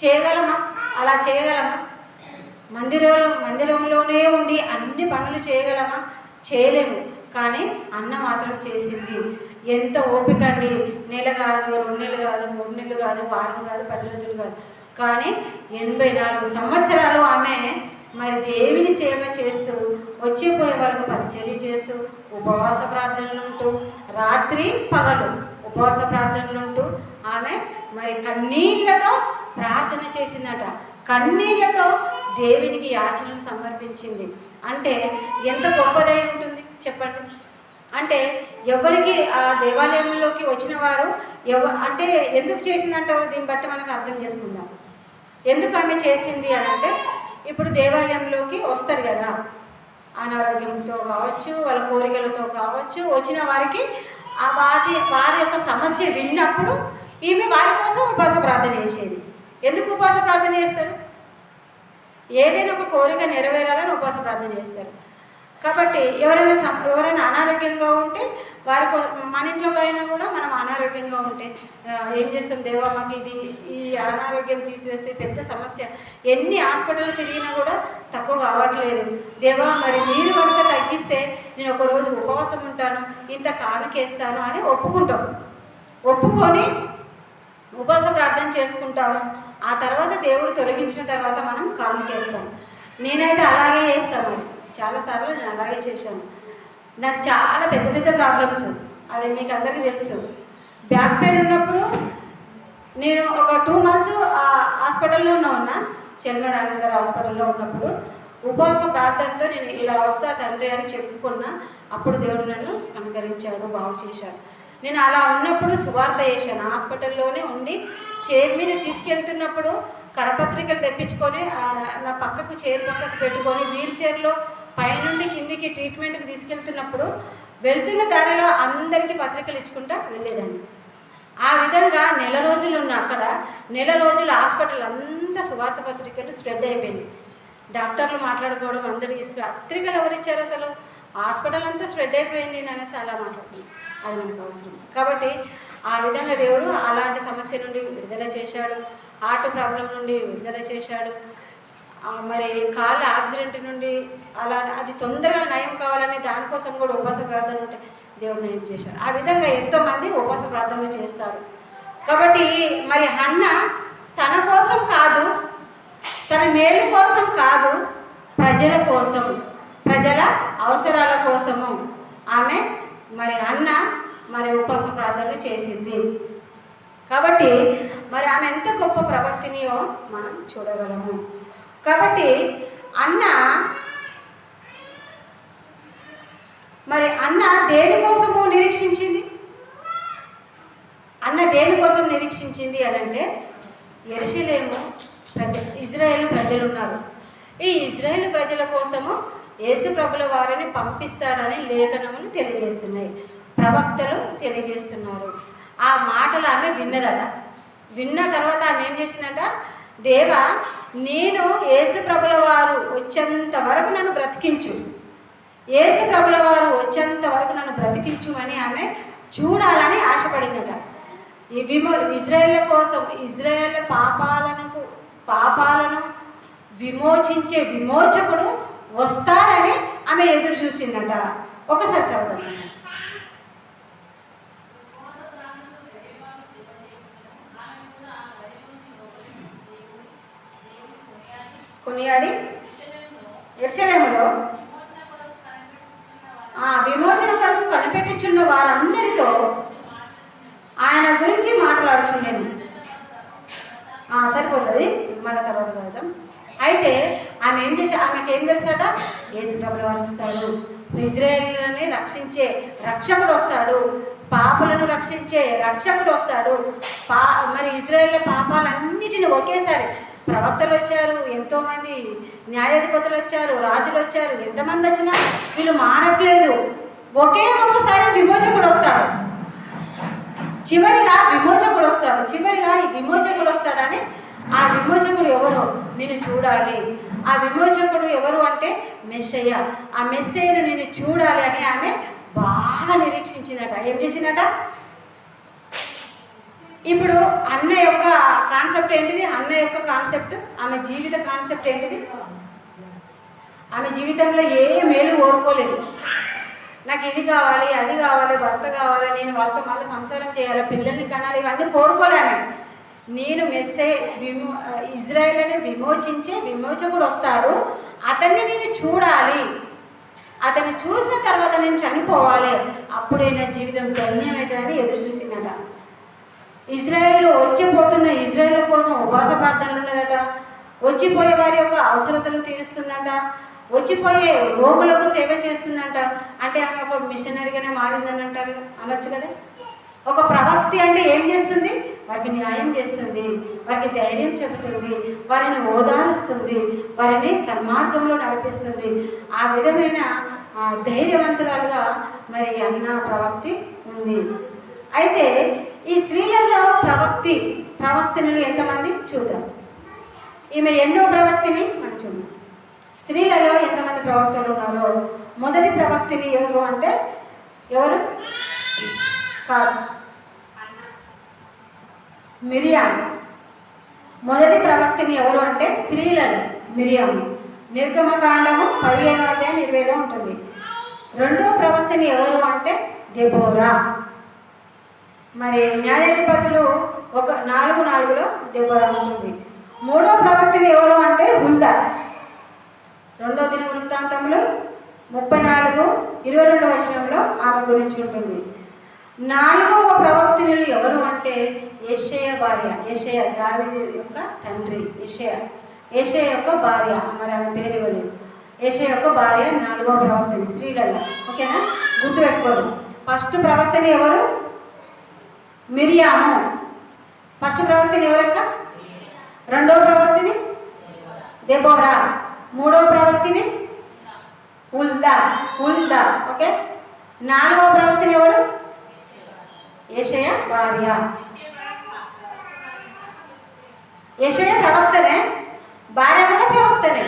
చేయగలమా? అలా చేయగలమా? మందిరంలో మందిరంలోనే ఉండి అన్ని పనులు చేయగలమా? చేయలేము. కానీ అన్న మాత్రం చేసింది. ఎంత ఓపిక అండి. నెల కాదు రెండు నెలలు కాదు మూడు నెలలు కాదు వారం కాదు పది రోజులు కాదు. కానీ ఎనభై నాలుగు సంవత్సరాలు ఆమె మరి దేవుని సేవ చేస్తూ వచ్చిపోయే వాళ్ళకు పరిచర్య చేస్తూ ఉపవాస ప్రార్థనలు ఉంటూ రాత్రి పగలు ఉపవాస ప్రార్థనలు ఉంటూ ఆమె మరి కన్నీళ్ళతో ప్రార్థన చేసిందట. కన్నీళ్ళతో దేవునికి యాచనలు సమర్పించింది. అంటే ఎంత గొప్పదై ఉంటుంది చెప్పండి. అంటే ఎవరికి ఆ దేవాలయంలోకి వచ్చిన వారు ఎవ అంటే ఎందుకు చేసిందంటే దీన్ని బట్టి మనకు అర్థం చేసుకుందాం. ఎందుకు ఆమె చేసింది అని అంటే ఇప్పుడు దేవాలయంలోకి వస్తారు కదా. అనారోగ్యంతో కావచ్చు వాళ్ళ కోరికలతో కావచ్చు వచ్చిన వారికి ఆ వాటి వారి యొక్క సమస్య విన్నప్పుడు ఈమె వారి కోసం ఉపవాస ప్రార్థన చేసేది. ఎందుకు ఉపవాస ప్రార్థన చేస్తారు? ఏదైనా ఒక కోరిక నెరవేరాలని ఉపవాస ప్రార్థన చేస్తారు. కాబట్టి ఎవరైనా సం- ఎవరైనా అనారోగ్యంగా ఉంటే వారి మన ఇంట్లో అయినా కూడా మనం అనారోగ్యంగా ఉంటే ఏం చేస్తాం? దేవా మాకు ఇది ఈ అనారోగ్యం తీసివేస్తే పెద్ద సమస్య. ఎన్ని హాస్పిటల్ తిరిగినా కూడా తక్కువ కావట్లేదు. దేవా మరి మీరు కనుక తగ్గిస్తే నేను ఒక రోజు ఉపవాసం ఉంటాను ఇంత కానుకేస్తాను అని ఒప్పుకుంటాం. ఒప్పుకొని ఉపవాస ప్రార్థన చేసుకుంటాము. ఆ తర్వాత దేవుడు తొలగించిన తర్వాత మనం కానుకేస్తాం నేనైతే అలాగే చేస్తాను. చాలాసార్లు నేను అలాగే చేశాను. నాకు చాలా పెద్ద పెద్ద ప్రాబ్లమ్స్ అది మీకు అందరికీ తెలుసు. బ్యాక్ పెయిన్ ఉన్నప్పుడు నేను ఒక టూ మంత్స్ హాస్పిటల్లోనే ఉన్నా. చెన్నూరు ఆనందర్ హాస్పిటల్లో ఉన్నప్పుడు ఉపవాస ప్రార్థనతో నేను ఇలా వస్తా తండ్రి అని చెప్పుకున్నా. అప్పుడు దేవుడు నన్ను అనుకరించాడు బాగు చేశాడు. నేను అలా ఉన్నప్పుడు సువార్త చేశాను. హాస్పిటల్లోనే ఉండి చైర్ మీద తీసుకెళ్తున్నప్పుడు కరపత్రికలు తెప్పించుకొని నా పక్కకు చైర్ పక్కకు పెట్టుకొని వీల్ చైర్లో పైనుండి కిందికి ట్రీట్మెంట్కి తీసుకెళ్తున్నప్పుడు వెళ్తున్న దారిలో అందరికీ పత్రికలు ఇచ్చుకుంటా వెళ్ళేదాన్ని. ఆ విధంగా నెల రోజులు ఉన్న అక్కడ నెల రోజులు హాస్పిటల్ అంతా సువార్త పత్రికలు స్ప్రెడ్ అయిపోయింది డాక్టర్లు మాట్లాడుకోవడం అందరికి పత్రికలు ఎవరు ఇచ్చారు అసలు? హాస్పిటల్ అంతా స్ప్రెడ్ అయిపోయింది అని అనేసి అలా మాట్లాడుతుంది అది మనకు అవసరం. కాబట్టి ఆ విధంగా దేవుడు అలాంటి సమస్య నుండి విడుదల చేశాడు. హార్ట్ ప్రాబ్లం నుండి విడుదల చేశాడు. మరి కాళ్ళ యాక్సిడెంట్ నుండి అలా అది తొందరగా నయం కావాలని దానికోసం కూడా ఉపవాస ప్రార్థన ఉంటే దేవుడు నయం చేశాడు. ఆ విధంగా ఎంతోమంది ఉపవాస ప్రార్థనలు చేస్తారు. కాబట్టి మరి అన్న తన కోసం కాదు తన మేలు కోసం కాదు ప్రజల కోసం ప్రజల అవసరాల కోసము. ఆమె మరి అన్న మరి ఉపవాస ప్రార్థనలు చేసింది. కాబట్టి మరి ఆమె ఎంత గొప్ప ప్రవక్తినియో మనం చూడగలము. కాబట్టి అన్న మరి అన్న దేనికోసము నిరీక్షించింది? అన్న దేనికోసం నిరీక్షించింది అని అంటే ఎరుసలేము ప్రజ ఇజ్రాయేల్ ప్రజలు ఉన్నారు ఈ ఇజ్రాయేల్ ప్రజల కోసము యేసు ప్రభుల వారిని పంపిస్తాడని లేఖనములు తెలియజేస్తున్నాయి. ప్రవక్తలు తెలియజేస్తున్నారు. ఆ మాటలు ఆమె విన్నదట. విన్న తర్వాత ఆమె ఏం చేసిందట? దేవ నేను యేసు ప్రభుల వారు వచ్చేంత వరకు నన్ను బ్రతికించు. యేసు ప్రభుల వారు వచ్చేంత వరకు నన్ను బ్రతికించు అని ఆమె చూడాలని ఆశపడిందట. ఈ విమో ఇజ్రాయేళ్ళ కోసం ఇజ్రాయేళ్ళ పాపాలను పాపాలను విమోచించే విమోచకుడు వస్తాడని ఆమె ఎదురు చూసిందట. ఒకసారి చదువుదాం కొనియాడి ఎర్షలేములో? ఆ విమోచన కొరకు కనిపెట్టుచున్న వారందరితో ఆయన గురించి మాట్లాడుచుండేను. ఆ, సరిపోతుంది. మళ్ళీ తర్వాత చదువుతాం అయితే ఆమె ఏం చేసా ఆమెకి ఏం తెలుసాట? యేసు ప్రభుల వారు వస్తాడు ఇజ్రాయేల్ని రక్షించే రక్షకుడు వస్తాడు. పాపలను రక్షించే రక్షకుడు వస్తాడు. పా మరి ఇజ్రాయేల్ పాపాలన్నిటిని ఒకేసారి ప్రవక్తలు వచ్చారు ఎంతోమంది న్యాయాధిపతులు వచ్చారు రాజులు వచ్చారు ఎంతమంది వచ్చినా వీళ్ళు మారట్లేదు. ఒకే ఒక్కసారి విమోచకుడు వస్తాడు. చివరిగా విమోచకుడు వస్తాడు. చివరిగా ఈ విమోచకుడు వస్తాడని ఆ విమోచకుడు ఎవరు? నేను చూడాలి. ఆ విమోచకుడు ఎవరు అంటే మెస్సయ్య. ఆ మెస్సయ్యను నేను చూడాలి అని ఆమె బాగా నిరీక్షించిందట. ఏం చేసిందట? ఇప్పుడు అన్న యొక్క కాన్సెప్ట్ ఏంటిది? అన్న యొక్క కాన్సెప్ట్ ఆమె జీవిత కాన్సెప్ట్ ఏంటిది? ఆమె జీవితంలో ఏ మేలు కోరుకోలేదు. నాకు ఇది కావాలి అది కావాలి భర్త కావాలి నేను వాళ్ళతో మళ్ళీ సంసారం చేయాలి పిల్లల్ని కనాలి ఇవన్నీ కోరుకోలేను నేను మెస్సే విమో ఇజ్రాయేల్ని విమోచించే విమోచకుడు వస్తాడు. అతన్ని నేను చూడాలి. అతన్ని చూసిన తర్వాత నేను చనిపోవాలి. అప్పుడే నా జీవితం ధన్యమైతే ఎదురు చూసిందట. ఇజ్రాయేల్ వచ్చిపోతున్న ఇజ్రాయేల్ కోసం ఉపవాస ప్రార్థనలు ఉన్నదట. వచ్చిపోయే వారి యొక్క అవసరతలు తీరుస్తుందంట. వచ్చిపోయే రోగులకు సేవ చేస్తుందంట. అంటే ఆమె ఒక మిషనరీగానే మారిందని అంటారు. అనొచ్చు కదా? ఒక ప్రవక్తి అంటే ఏం చేస్తుంది? వారికి న్యాయం చేస్తుంది. వారికి ధైర్యం చెబుతుంది. వారిని ఓదారుస్తుంది. వారిని సన్మార్గంలో నడిపిస్తుంది. ఆ విధమైన ధైర్యవంతురాలుగా మరి అన్న ప్రవక్తి ఉంది. అయితే ఈ స్త్రీలలో ప్రవక్తి ప్రవక్తినులు ఎంతమంది చూద్దాం. ఈమె ఎన్నో ప్రవక్తిని మనం చూద్దాం. స్త్రీలలో ఎంతమంది ప్రవక్తలు ఉన్నారో మొదటి ప్రవక్తిని ఎవరు అంటే ఎవరు? కాదు. మిరియాం. మొదటి ప్రవక్తిని ఎవరు అంటే? స్త్రీలను మిరియాం. నిర్గమకాండము పదిహేను అధ్యాయం ఇరవైలో ఉంటుంది. రెండో ప్రవక్తిని ఎవరు అంటే? దెబోరా. మరి న్యాయాధిపతులు ఒక నాలుగు నాలుగులో దెబ్బరా ఉంటుంది మూడో ప్రవక్తలు ఎవరు అంటే హుల్దా. రెండో దిన వృత్తాంతంలో ముప్పై నాలుగు ఇరవై రెండు వచనంలో ఆమె గురించి ఉంటుంది. నాలుగవ ప్రవక్తలు ఎవరు అంటే యెషయ భార్య యెషయ దావిది యొక్క తండ్రి యెషయ యెషయ యొక్క భార్య మరి ఆమె పేరు ఎవరు? యెషయ యొక్క భార్య నాలుగవ ప్రవక్తని స్త్రీలలో ఓకేనా? గుర్తుపెట్టుకోండి. ఫస్ట్ ప్రవక్తని ఎవరు? మిరియాము ఫస్ట్ ప్రవక్తిని ఎవరక్క? రెండవ ప్రవక్తిని దెబోరా మూడవ ప్రవక్తిని ఉల్దా. ఉల్దా. ఓకే? నాలుగవ ప్రవక్తిని ఎవరు? ఏషయ భార్య. ఏషయ ప్రవక్తనే భార్య కూడా ప్రవక్తనే